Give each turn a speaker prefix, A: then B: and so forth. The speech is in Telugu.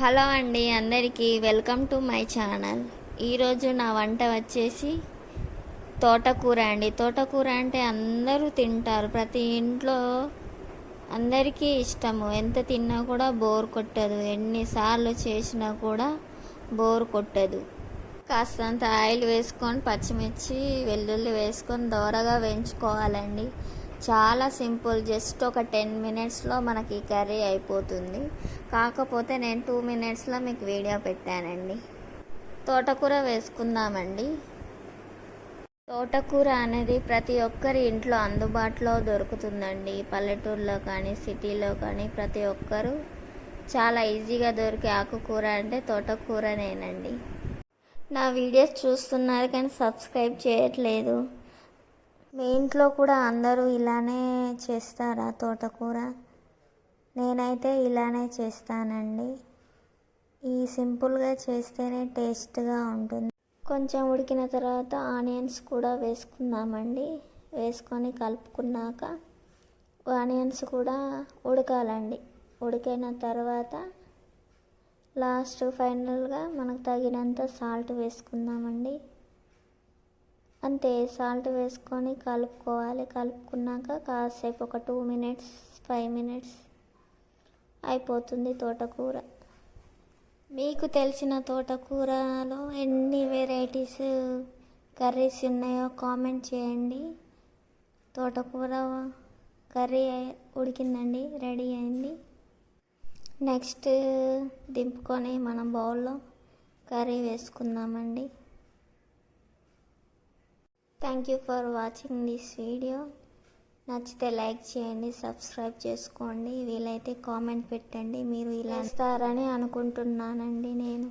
A: హలో అండి అందరికీ వెల్కమ్ టు మై ఛానల్. ఈరోజు నా వంట వచ్చేసి తోటకూర అండి. తోటకూర అంటే అందరూ తింటారు. ప్రతి ఇంట్లో అందరికీ ఇష్టము. ఎంత తిన్నా కూడా బోర్ కొట్టదు. ఎన్నిసార్లు చేసినా కూడా బోర్ కొట్టదు. కాస్తంత ఆయిల్ వేసుకొని పచ్చిమిర్చి వెల్లుల్లి వేసుకొని దోరగా వేయించుకోవాలండి. చాలా సింపుల్. జస్ట్ ఒక టెన్ మినిట్స్లో మనకి ఈ కర్రీ అయిపోతుంది. కాకపోతే నేను టూ మినిట్స్లో మీకు వీడియో పెట్టానండి. తోటకూర వేసుకుందామండి. తోటకూర అనేది ప్రతి ఒక్కరి ఇంట్లో అందుబాటులో దొరుకుతుందండి. పల్లెటూరులో కానీ సిటీలో కానీ ప్రతి ఒక్కరు చాలా ఈజీగా దొరికే ఆకుకూర అంటే తోటకూరనేనండి. నా వీడియోస్ చూస్తున్నారు కానీ సబ్స్క్రైబ్ చేయట్లేదు. మీ ఇంట్లో కూడా అందరూ ఇలానే చేస్తారా తోటకూర? నేనైతే ఇలానే చేస్తానండి. ఈ సింపుల్గా చేస్తేనే టేస్ట్గా ఉంటుంది. కొంచెం ఉడికిన తర్వాత ఆనియన్స్ కూడా వేసుకుందామండి. వేసుకొని కలుపుకున్నాక ఆనియన్స్ కూడా ఉడకాలండి. ఉడికిన తర్వాత లాస్ట్ ఫైనల్గా మనకు తగినంత సాల్ట్ వేసుకుందామండి. అంతే సాల్ట్ వేసుకొని కలుపుకోవాలి. కలుపుకున్నాక కాసేపు ఒక టూ మినిట్స్ ఫైవ్ మినిట్స్ అయిపోతుంది తోటకూర. మీకు తెలిసిన తోటకూరలో ఎన్ని వెరైటీస్ కర్రీస్ ఉన్నాయో కామెంట్ చేయండి. తోటకూర కర్రీ ఉడికిందండి రెడీ అయింది. నెక్స్ట్ దింపుకొని మనం బౌల్లో కర్రీ వేసుకుందామండి. Thank you for watching this video నచ్చితే లైక్ చేయండి సబ్స్క్రైబ్ చేసుకోండి. వీలైతే కామెంట్ పెట్టండి. మీరు ఇలా ఇస్తారని అనుకుంటున్నానండి నేను.